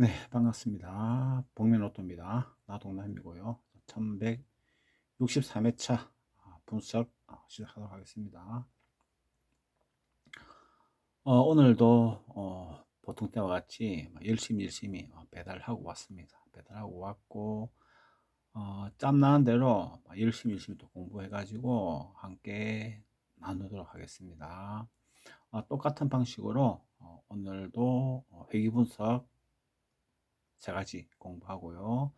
네, 반갑습니다. 복면오토입니다. 나동남이고요. 1163회차 분석 아, 시작하도록 하겠습니다. 어, 오늘도 어, 보통 때와 같이 열심히 열심히 어, 배달하고 왔습니다. 배달하고 왔고 어, 짬나는 대로 열심히 열심히 또 공부해가지고 함께 나누도록 하겠습니다. 어, 똑같은 방식으로 어, 오늘도 어, 회기 분석 세 가지 공부하고요.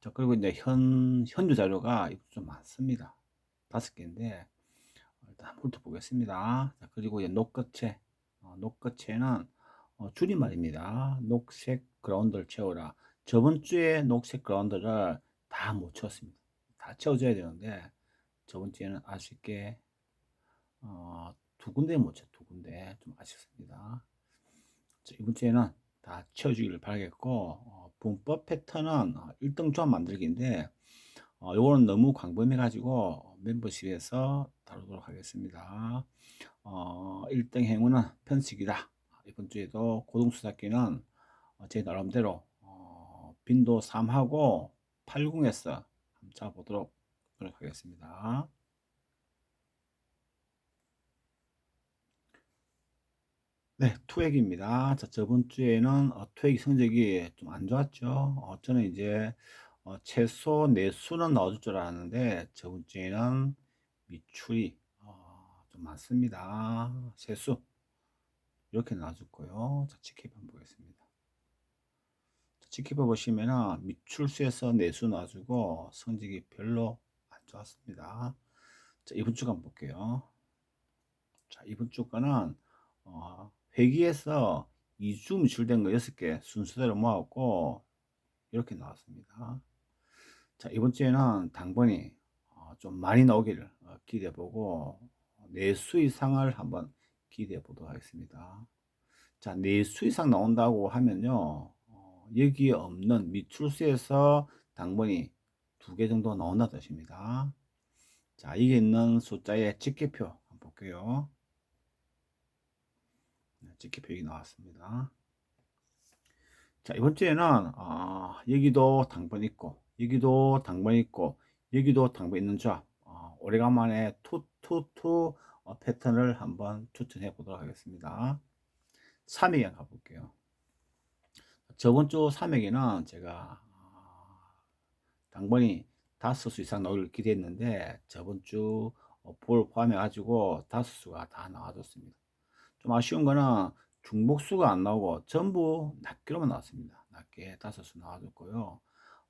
자, 그리고 이제 현, 현주 자료가 좀 많습니다. 다섯 개인데, 일단 훑어보겠습니다. 자, 그리고 이제 녹거체. 어, 녹거체는 어, 줄임말입니다. 녹색 그라운드를 채워라. 저번 주에 녹색 그라운드를 다 못 채웠습니다. 다 채워줘야 되는데, 저번 주에는 아쉽게, 어, 두 군데 못 채워, 두 군데. 좀 아쉽습니다. 자, 이번 주에는 다 채워주기를 바라겠고 어, 분법 패턴은 1등 어, 조합 만들기인데 어, 요거는 너무 광범해 가지고 멤버십에서 다루도록 하겠습니다. 어, 1등 행운은 편식이다. 이번 주에도 고등수사기는 어, 제 나름대로 어, 빈도 3하고 80에서 한번 잡아보도록 노력하겠습니다. 네, 투액입니다. 자, 저번 주에는 어, 투액 성적이 좀 안 좋았죠. 어, 저는 이제 어, 최소 내수는 넣어줄 줄 알았는데 저번 주에는 미출이 어, 좀 많습니다. 세수 이렇게 거요. 자, 지켜봐 보겠습니다. 자, 지켜봐 보시면은 미출수에서 내수 놔주고 성적이 별로 안 좋았습니다. 자, 이번 주 한번 볼게요. 자, 이번 주 거는 어, 회기에서 2주 미출된 거 6개 순서대로 모았고 이렇게 나왔습니다. 자 이번 주에는 당번이 어, 좀 많이 나오기를 어, 기대해 보고 내수 이상을 한번 기대해 보도록 하겠습니다. 자 내수 이상 나온다고 하면요 어, 여기에 없는 미출수에서 당번이 두 개 정도 나온다 뜻입니다. 자 이게 있는 숫자의 직계표 한번 볼게요. 표기 나왔습니다. 자, 이번 주에는 어, 여기도 당번 있고 여기도 당번 있고 여기도 당번 있는 조합 어, 오래간만에 투투투 어, 패턴을 한번 추천해 보도록 하겠습니다. 3회기 가볼게요. 저번 주 3회기는 제가 어, 당번이 다섯 수 이상 나올 기대했는데 저번 주볼 어, 포함해 가지고 다섯 수가 다 나와줬습니다. 좀 아쉬운 거는 중복수가 안 나오고 전부 낱개로만 나왔습니다. 낱개 다섯 수 나와줬고요.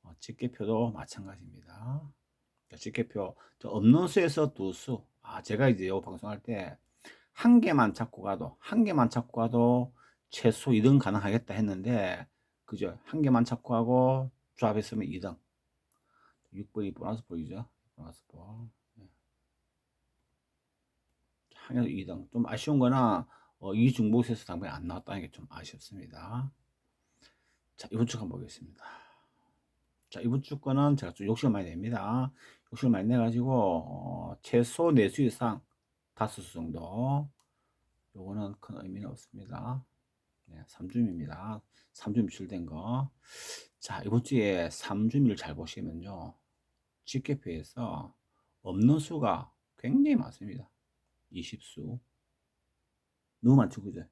어, 집계표도 마찬가지입니다. 집계표 없는 수에서 두 수. 아 제가 이제 요 방송할 때 한 개만 찾고 가도 한 개만 찾고 가도 최소 2등 가능하겠다 했는데 그죠? 한 개만 찾고 하고 조합했으면 2등. 6번이 보너스 보이죠? 보너스 볼. 네. 한 개도 2등. 좀 아쉬운 거나 어, 이 중복에서 당번이 안 나왔다는 게 좀 아쉽습니다. 자, 이번 주 한번 보겠습니다. 자, 이번 주 거는 제가 좀 욕심을 많이 냅니다. 욕심을 많이 내가지고, 어, 최소 내수 이상 다섯 수 정도. 요거는 큰 의미는 없습니다. 네, 3줌입니다. 3줌 출된 거. 자, 이번 주에 3줌을 잘 보시면요. 집계표에서 없는 수가 굉장히 많습니다. 20수. 너무 많죠, 그죠?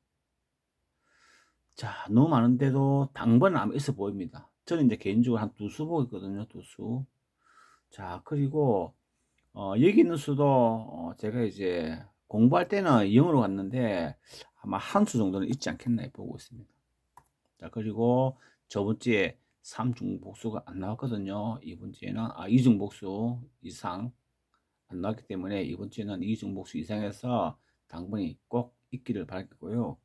자, 너무 많은데도 당번은 아마 있어 보입니다. 저는 이제 개인적으로 한 두 수 보고 있거든요, 두 수. 자, 그리고, 어, 여기 있는 수도, 어, 제가 이제 공부할 때는 0으로 갔는데 아마 한 수 정도는 있지 않겠나 보고 있습니다. 자, 그리고 저번 주에 3중복수가 안 나왔거든요. 이번 주에는, 아, 2중복수 이상 안 나왔기 때문에 이번 주에는 2중복수 이상에서 당번이 꼭 있기를 바라겠고요.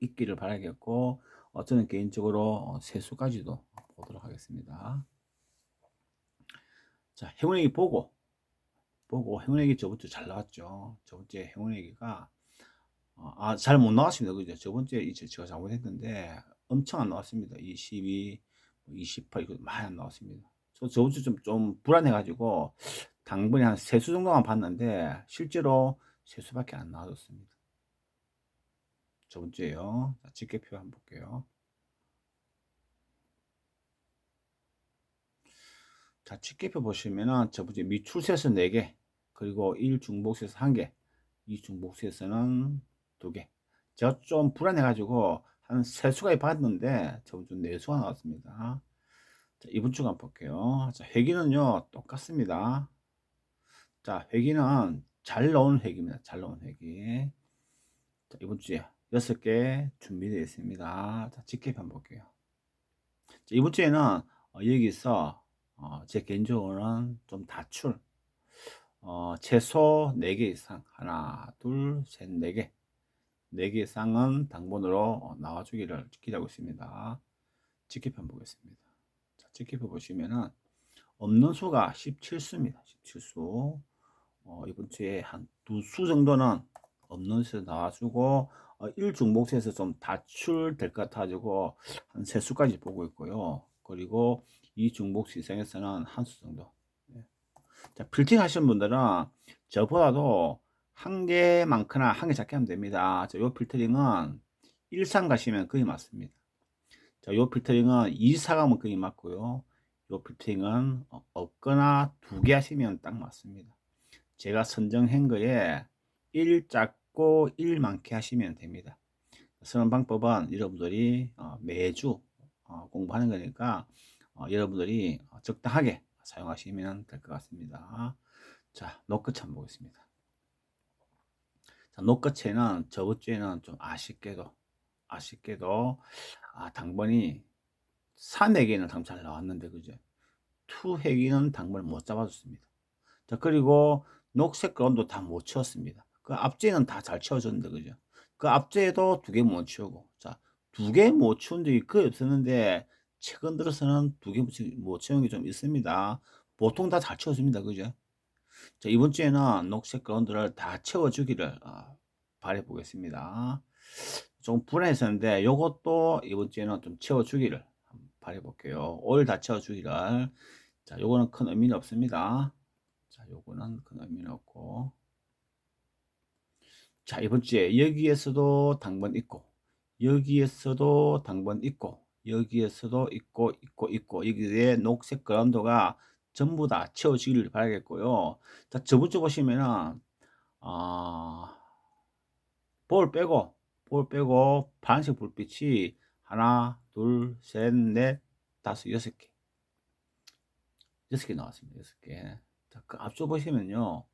있기를 바라겠고 어, 저는 개인적으로 어, 세수까지도 보도록 하겠습니다. 자, 행운얘기 보고 보고 행운얘기 저번 주 잘 나왔죠. 저번 주에 행운얘기가 어, 아, 잘 못 나왔습니다. 그죠? 저번 주에 이제 제가 잘못했는데 엄청 안 나왔습니다. 22, 28 이거 많이 안 나왔습니다. 저 저번 주 좀 좀 불안해 가지고 당분이 한 세 수 정도만 봤는데 실제로 세 수밖에 안 나와줬습니다. 저번 주에요. 자, 집계표 한번 볼게요. 자, 직계표 보시면은 첫 번째 미출세에서 4개, 그리고 1중복수에서 1개, 2중복수에서는 2개. 제가 좀 불안해가지고 한 3수가 받았는데 저번 주 4수가 나왔습니다. 자, 이번 주가 한번 볼게요. 자, 회기는요, 똑같습니다. 자, 회기는 잘 나오는 회기입니다. 잘 나오는 회기. 자, 이번 주에 6개 준비되어 있습니다. 자, 한번 볼게요. 자, 이번 주에는 어, 여기서 어, 제 개인적으로는 좀 다출 어, 최소 4개 이상 하나 둘셋 4개. 4개 이상은 당번으로 어, 나와주기를 기대하고 있습니다. 직계편 보겠습니다. 자, 직계표 보시면은 없는 수가 17수입니다. 17수. 어, 이번 주에 한 두 수 정도는 없는 수 나와주고 어, 1중복수에서 좀 다출될 것 같아가지고 한 3수까지 보고 있고요 그리고 이 중복수 이상에서는 한 수 정도. 네. 자, 필팅 하시는 분들은 저보다도 한개 많거나 한 개 작게 하면 됩니다. 자, 요 필터링은 1상 가시면 거의 맞습니다. 자, 요 필터링은 2사 가면 거의 맞고요. 요 필터링은 어, 없거나 두 개 하시면 딱 맞습니다. 제가 선정한 거에 1 작고 1 많게 하시면 됩니다. 쓰는 방법은 여러분들이 어, 매주 어, 공부하는 거니까 어, 여러분들이 적당하게 사용하시면 될 것 같습니다. 자, 노크치 한번 보겠습니다. 자, 노크치는 저번 주에는 좀 아쉽게도 아쉽게도 아, 당번이 3회기는 당잘 나왔는데 그죠? 2회기는 당번을 못 잡아줬습니다. 자, 그리고 녹색 그런도 다못 채웠습니다. 그 앞제는 다 잘 채워졌는데 그죠? 그 앞제도 두 개 못 채우고 자, 두 개 못 채운 적이 거의 없었는데 최근 들어서는 두 개 못 채운 게 좀 있습니다. 보통 다 잘 채워집니다. 그죠? 자, 이번 주에는 녹색 그라운드를 다 채워주기를 어, 바래 보겠습니다. 좀 불안했었는데 요것도 이번 주에는 좀 채워주기를 바래 볼게요. 올 다 채워주기를. 자, 요거는 큰 의미는 없습니다. 자, 요거는 큰 의미는 없고. 자, 이번 주에 여기에서도 당번 있고, 여기에서도 당번 있고, 여기에서도 있고, 있고, 있고, 여기에 녹색 그라운드가 전부 다 채워지기를 바라겠고요. 자, 저번 주 보시면은, 아, 볼 빼고, 볼 빼고, 파란색 불빛이 하나, 둘, 셋, 넷, 다섯, 여섯 개. 여섯 개 나왔습니다. 여섯 개. 자, 그 앞쪽 보시면요.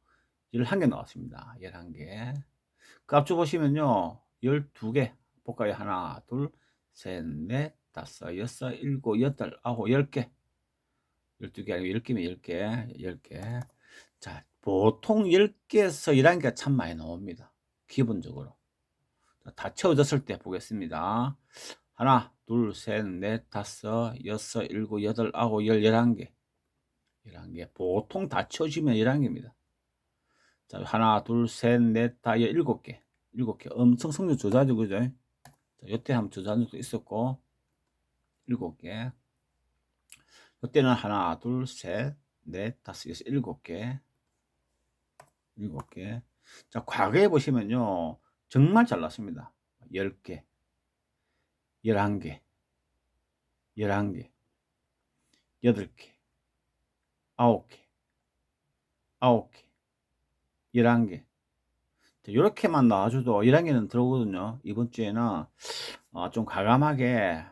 11개 나왔습니다. 11개. 그 앞쪽 보시면요. 12개. 볼까요? 하나, 둘, 셋, 넷, 다섯, 여섯, 일곱, 여덟, 아홉, 열 개. 열두 개 아니고 열 개면 열 개, 열 개. 자, 보통 열 개에서 일한 개가 참 많이 나옵니다. 기본적으로. 자, 다 채워졌을 때 보겠습니다. 하나, 둘, 셋, 넷, 다섯, 여섯, 일곱, 여덟, 아홉, 열, 열한 개. 열한 개. 보통 다 채워지면 열한 개입니다. 자, 하나, 둘, 셋, 넷, 다, 일곱 개. 일곱 개. 엄청 성적 조사죠, 그죠? 자, 요때 한번 조사한 적도 있었고, 일곱 개. 이때는 하나, 둘, 셋, 넷, 다섯, 여섯, 일곱 개. 일곱 개. 자, 과거에 보시면요. 정말 잘 났습니다. 열 개. 열한 개. 열한 개. 여덟 개. 아홉 개. 아홉 개. 열한 개. 이렇게만 나와줘도 11개는 들어오거든요. 이번 주에는 어, 좀 과감하게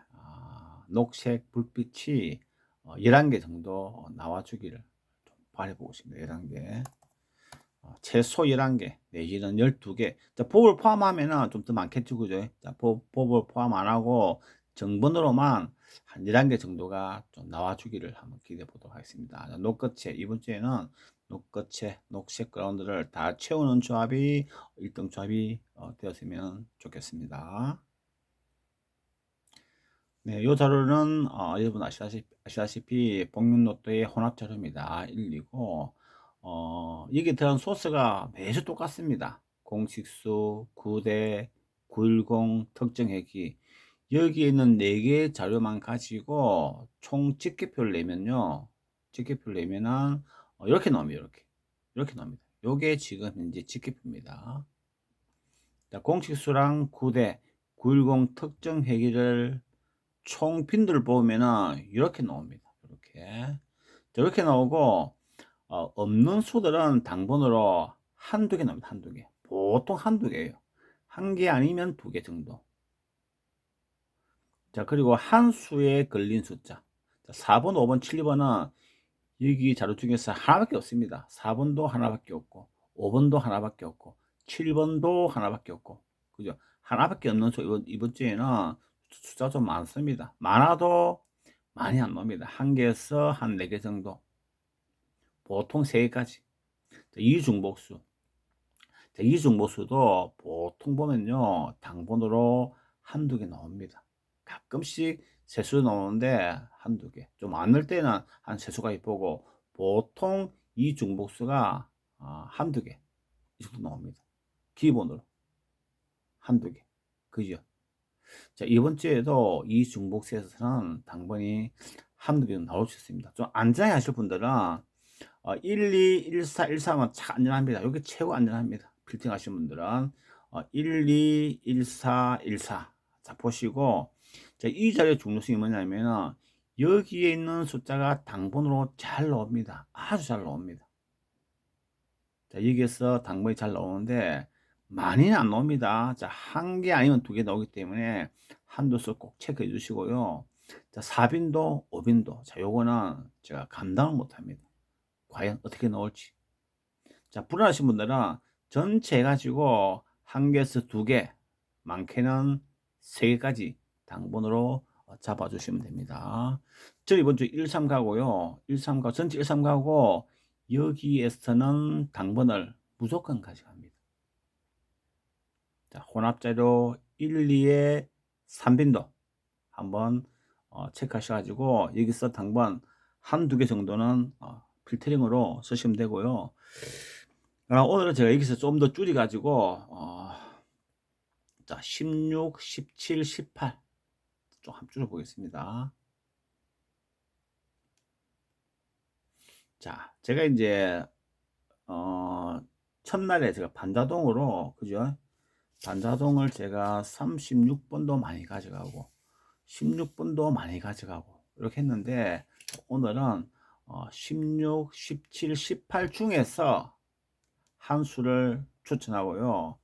녹색 불빛이 11개 어, 정도 나와주기를 바라보고 있습니다. 11개. 어, 최소 11개, 내지는 12개. 자, 법을 포함하면 좀더 많겠죠, 그죠? 자, 법, 법을 포함 안 하고 정번으로만 한 11개 정도가 좀 나와주기를 한번 기대해 보도록 하겠습니다. 자, 녹거체, 이번 주에는 녹거체, 녹색 그라운드를 다 채우는 조합이 1등 조합이 어, 되었으면 좋겠습니다. 네, 이 자료는 어, 여러분 아시다시피, 아시다시피 복륜노트의 혼합 자료입니다. 1, 2고 어, 여기 들어간 소스가 매주 똑같습니다. 공식수, 9대, 910, 특정회기 여기에 있는 4개의 자료만 가지고 총 집계표를 내면요. 집계표를 내면은 어, 이렇게 나옵니다. 이렇게. 이렇게 나옵니다. 요게 지금 현재 집계표입니다. 자, 공식수랑 9대, 910 특정 회기를 총 빈도를 보면은 이렇게 나옵니다. 이렇게. 이렇게 나오고 어, 없는 수들은 당번으로 한두 개 나옵니다. 한두 개. 보통 한두 개예요. 한 개 아니면 두 개 정도. 자, 그리고 한 수에 걸린 숫자. 자, 4번, 5번, 7번은 여기 자료 중에서 하나밖에 없습니다. 4번도 하나밖에 없고, 5번도 하나밖에 없고, 7번도 하나밖에 없고, 그죠? 하나밖에 없는 수, 이번, 이번 주에는 숫자 좀 많습니다. 많아도 많이 안 나옵니다. 한 개에서 한 네 개 정도. 보통 세 개까지. 이중복수. 이중복수도 보통 보면요, 당번으로 한두 개 나옵니다. 가끔씩 세수 나오는데 한두 개. 좀 많을 때는 한 세수가 이쁘고, 보통 이 중복수가 어, 한두 개. 이 정도 나옵니다. 기본으로. 한두 개. 그죠? 자, 이번 주에도 이 중복수에서는 당번이 한두 개 나올 수 있습니다. 좀 안전하게 하실 분들은 어, 1, 2, 1, 4, 1, 3은 참 안전합니다. 여기 최고 안전합니다. 빌딩 하시는 분들은 어, 1, 2, 1, 4, 1, 4. 자, 보시고 자, 이 자리의 중요성이 뭐냐면 여기에 있는 숫자가 당번으로 잘 나옵니다. 아주 잘 나옵니다. 자, 여기에서 당번이 잘 나오는데 많이는 안 나옵니다. 자, 한 개 아니면 두 개 나오기 때문에 한두 수 꼭 체크해 주시고요. 자, 4빈도, 5빈도. 자, 요거는 제가 감당을 못 합니다. 과연 어떻게 나올지. 자, 불안하신 분들은 전체 해가지고 한 개에서 두 개, 많게는 세 개까지 당번으로 잡아주시면 됩니다. 저 이번 주 1, 3 가고요. 1, 3 가, 전체 1, 3 가고, 여기에서는 당번을 무조건 가져갑니다. 자, 혼합자료 1, 2에 3빈도 한번 어, 체크하셔가지고 여기서 당번 한 두 개 정도는 어, 필터링으로 쓰시면 되고요. 아, 오늘은 제가 여기서 좀 더 줄여가지고 어, 자 16, 17, 18 좀 한번 줄여보겠습니다. 자, 제가 이제 어, 첫날에 제가 반자동으로 그죠? 반자동을 제가 36번도 많이 가져가고 16번도 많이 가져가고 이렇게 했는데 오늘은 어, 16, 17, 18 중에서 한 수를 추천하고요.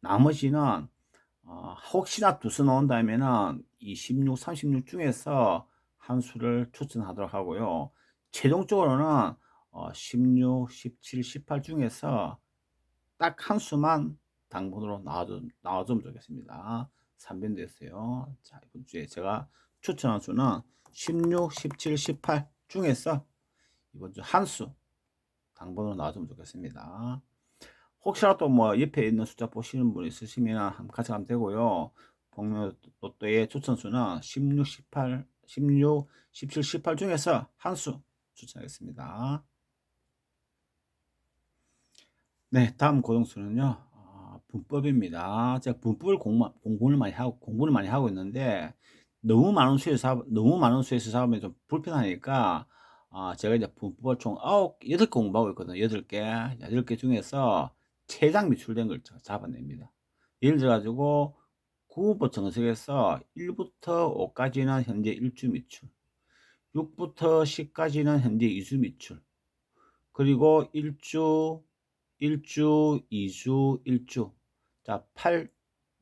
나머지는 어, 혹시나 두 수 나온다면은 26, 36 중에서 한 수를 추천하도록 하고요. 최종적으로는 어, 16, 17, 18 중에서 딱 한 수만 당번으로 나와주, 나와주면 좋겠습니다. 3번 됐어요. 자, 이번 주에 제가 추천한 수는 16, 17, 18 중에서 이번 주 한 수 당번으로 나와주면 좋겠습니다. 혹시라도 뭐 옆에 있는 숫자 보시는 분 있으시면 한번 가져가면 되고요. 복면 로또의 추천수는 16, 18, 16, 17, 18 중에서 한 수 추천하겠습니다. 네, 다음 고정수는요. 어, 분법입니다. 제가 분법을 공부, 공부를 많이 하고 공부를 많이 하고 있는데 너무 많은 수에서 너무 많은 수에서 잡으면 좀 불편하니까 어, 제가 이제 분법을 총 9, 8개 공부하고 있거든요. 8개. 8개 중에서 최장 미출된 걸 잡아냅니다. 예를 들어가지고 9부 정석에서 1부터 5까지는 현재 1주 미출, 6부터 10까지는 현재 2주 미출, 그리고 1주, 1주, 2주, 1주. 자, 8,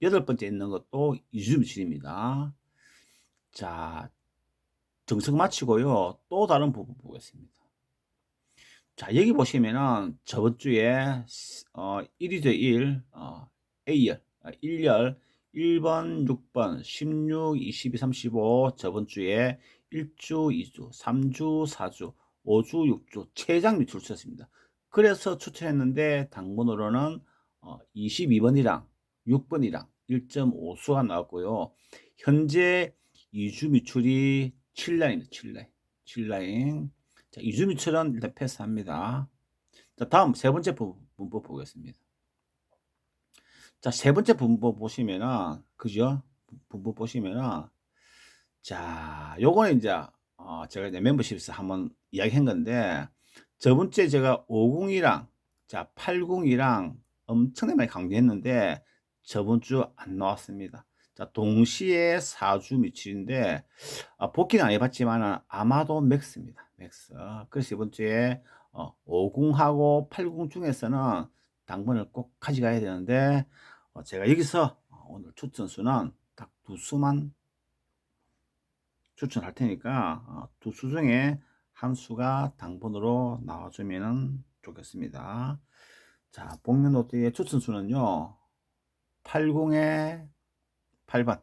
여덟 번째 있는 것도 2주 미출입니다. 자, 정석 마치고요. 또 다른 부분 보겠습니다. 자, 여기 보시면은 저번 주에 어, 1위죠 1, 어, A열, 1열, 1번, 6번, 16, 22, 35 저번 주에 1주, 2주, 3주, 4주, 5주, 6주 최장 미출 추셨습니다. 그래서 추천했는데 당번으로는 어, 22번이랑 6번이랑 1.5수가 나왔고요. 현재 2주 미출이 7라인입니다. 7라인. 7라인. 자, 2주 미출은 일단 패스합니다. 자, 다음 세 번째 문법 보겠습니다. 자, 세 번째 분법 보시면은, 그죠? 분법 보시면은, 자, 요거는 이제, 어, 제가 이제 멤버십에서 한번 이야기 한 건데, 저번 주에 제가 50이랑, 자, 80이랑 엄청나게 많이 강조했는데, 저번 주 안 나왔습니다. 자, 동시에 4주 미칠인데, 아, 복귀는 안 해봤지만 아마도 맥스입니다. 맥스. 그래서 이번 주에 어, 50하고 80 중에서는 당번을 꼭 가져가야 되는데 어, 제가 여기서 어, 오늘 추천수는 딱 두 수만 추천할 테니까 어, 두수 중에 한 수가 당번으로 나와주면 좋겠습니다. 자, 복면 롯데의 추천수는요. 80에 8번.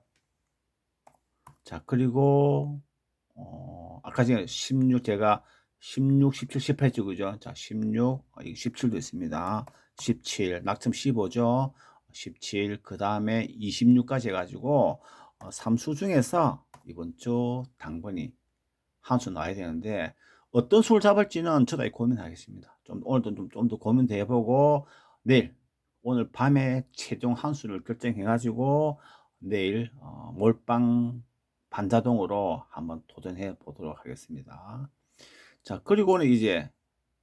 자, 그리고 어, 아까 전에 16 제가 16, 17, 18 했죠. 그죠? 자, 16, 어, 이게 17도 있습니다. 17, 낙점 15죠. 17, 그 다음에 26까지 해가지고 어, 3수 중에서 이번 주 당번이 한 수 나와야 되는데 어떤 수를 잡을지는 저도 고민하겠습니다. 좀 오늘도 좀 좀 더 고민도 해보고 내일 오늘 밤에 최종 한 수를 결정해가지고 내일 어, 몰빵 반자동으로 한번 도전해 보도록 하겠습니다. 자 그리고는 이제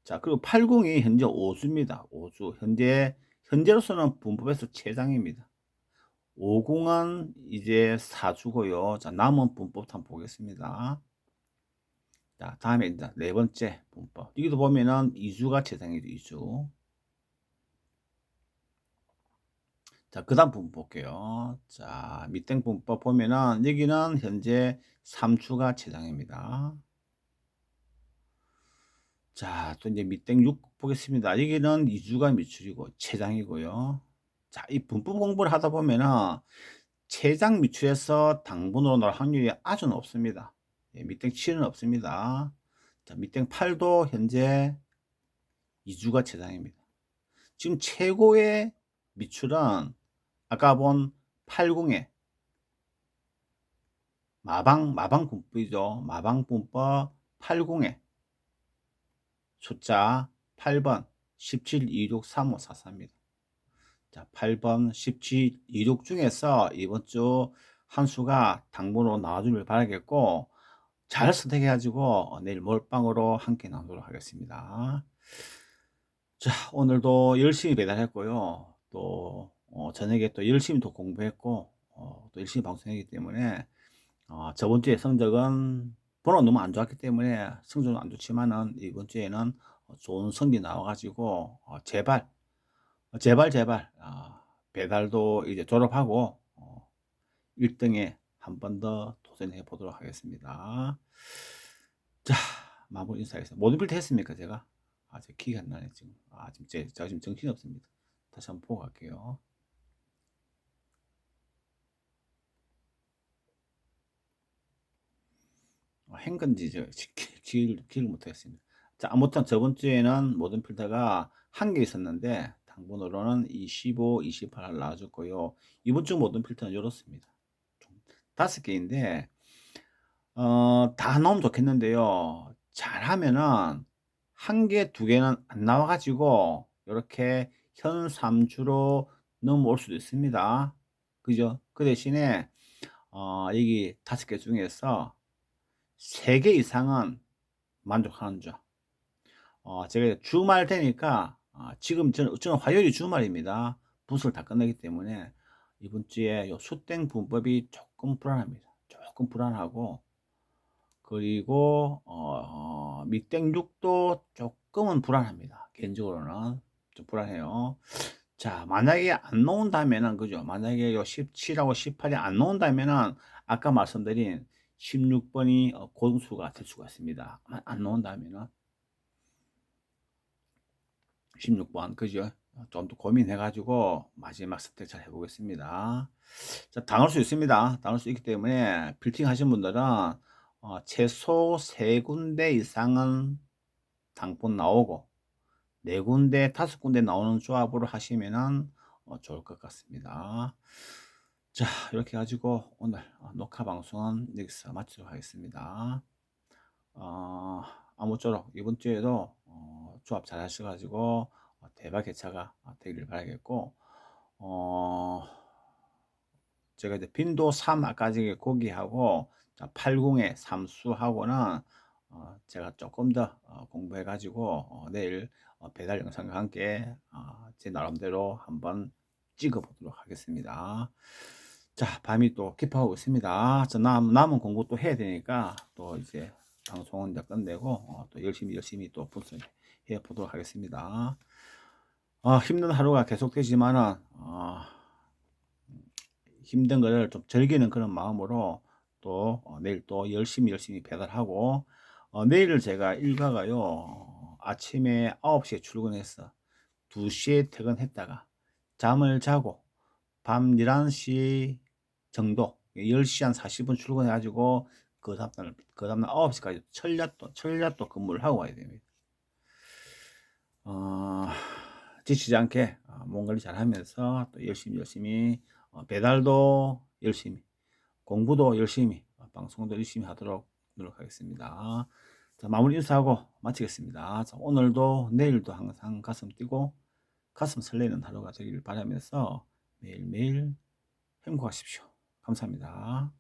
자 그리고 80이 현재 5주입니다. 5주 현재 현재로서는 분법에서 최장입니다. 50은 이제 4주고요. 자 남은 분법 한번 보겠습니다. 자 다음에 이제 네 번째 분법 여기도 보면은 2주가 최장이죠. 2주 자, 그 다음 분법 볼게요. 자, 밑땡 분법 보면은 여기는 현재 3주가 최장입니다. 자, 또 이제 밑땡 6 보겠습니다. 여기는 2주가 미출이고 최장이고요. 자, 이 분법 공부를 하다 보면은 최장 미출에서 당분으로 나올 확률이 아주 높습니다. 예, 밑땡 7은 없습니다. 자, 밑땡 8도 현재 2주가 최장입니다. 지금 최고의 미출은 아까 본 80의 마방 마방 분법이죠. 마방 분법 80의 숫자 8번 17, 26, 35, 44입니다. 자, 8번 17, 26 중에서 이번 주 한 수가 당분으로 나와주길 바라겠고 잘 선택해가지고 내일 몰빵으로 함께 나누도록 하겠습니다. 자, 오늘도 열심히 배달했고요. 또 어, 저녁에 또 열심히 또 공부했고 어, 또 열심히 방송했기 때문에 어, 저번 주에 성적은 번호 너무 안 좋았기 때문에 성적은 안 좋지만은 이번 주에는 좋은 성기 나와가지고 어, 제발 제발 제발 어, 배달도 이제 졸업하고 어, 1등에 한 번 더 도전해 보도록 하겠습니다. 자 마무리 인사하겠습니다. 모든 빌드 했습니까 제가? 아직 기가 안 나네 지금. 아 지금 제, 제가 지금 정신이 없습니다. 다시 한번 보고 갈게요. 행건지 기를 못하겠습니다. 자 아무튼 저번 주에는 모든 필터가 한 개 있었는데 당번으로는 25, 28을 나와줬고요. 이번 주 모든 필터는 이렇습니다. 다섯 개인데 어, 다 나오면 좋겠는데요. 잘하면은 한 개, 두 개는 안 나와가지고 이렇게 현 3주로 넘어올 수도 있습니다. 그죠? 그 대신에 어, 여기 다섯 개 중에서 3개 이상은 만족하는 점. 어, 제가 주말 되니까 어, 지금 저는, 저는 화요일이 주말입니다. 붓을 다 끝내기 때문에 이번 주에 요 수땡 분법이 조금 불안합니다. 조금 불안하고 그리고 어, 밑땡 6도 조금은 불안합니다. 개인적으로는 좀 불안해요. 자, 만약에 안 나온다면은 그죠? 만약에 요 17하고 18이 안 나온다면은 아까 말씀드린 16번이 어, 고등수가 될 수가 있습니다. 안 나온다면은 16번 그죠? 좀 더 고민해가지고 마지막 선택 잘 해보겠습니다. 자, 당할 수 있습니다. 당할 수 있기 때문에 빌팅 하신 분들은 어, 최소 세 군데 이상은 당분 나오고 네 군데, 다섯 군데 나오는 조합으로 하시면 은 어, 좋을 것 같습니다. 자, 이렇게 가지고 오늘 어, 녹화 방송은 여기서 마치도록 하겠습니다. 어, 아무쪼록 이번 주에도 어, 조합 잘 하셔가지고 어, 대박 개차가 되기를 바라겠고, 어, 제가 이제 빈도 3 아까 전에 고기하고 80에 삼수하고는 어, 제가 조금 더 어, 공부해가지고 어, 내일 어, 배달 영상과 함께 어, 제 나름대로 한번 찍어보도록 하겠습니다. 자, 밤이 또 깊어가고 있습니다. 저 남, 남은 공부 또 해야 되니까 또 이제 방송은 이제 끝내고 어, 또 열심히 열심히 또 분석해 보도록 하겠습니다. 어, 힘든 하루가 계속되지만은 어, 힘든 거를 좀 즐기는 그런 마음으로 또 어, 내일 또 열심히 열심히 배달하고 어, 내일을 제가 일가가요 어, 아침에 9시에 출근해서 2시에 퇴근했다가 잠을 자고 밤 11시 정도 10시 한 40분 출근해 가지고 그 다음날 그 다음날 9시까지 철야도 철야도 근무를 하고 와야 됩니다. 어, 지치지 않게 어, 몸 관리 잘 하면서 또 열심히 열심히 어, 배달도 열심히 공부도 열심히 어, 방송도 열심히 하도록 노력하겠습니다. 자, 마무리 인사하고 마치겠습니다. 자, 오늘도 내일도 항상 가슴 뛰고 가슴 설레는 하루가 되길 바라면서 매일매일 행복하십시오. 감사합니다.